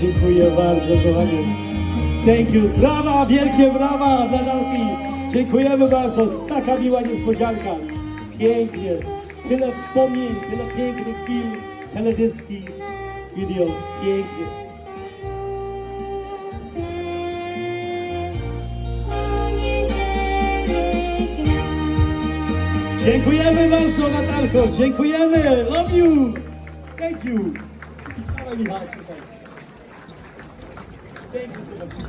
Dziękuję bardzo, kochanie. Thank you. Brawa, wielkie brawa, Natalki. Dziękujemy bardzo. Taka miła niespodzianka. Pięknie. Tyle wspomnień, tyle pięknych film, teledyski, video. Pięknie. Dziękujemy bardzo, Natalko. Dziękujemy. Love you. Thank you. Thank you.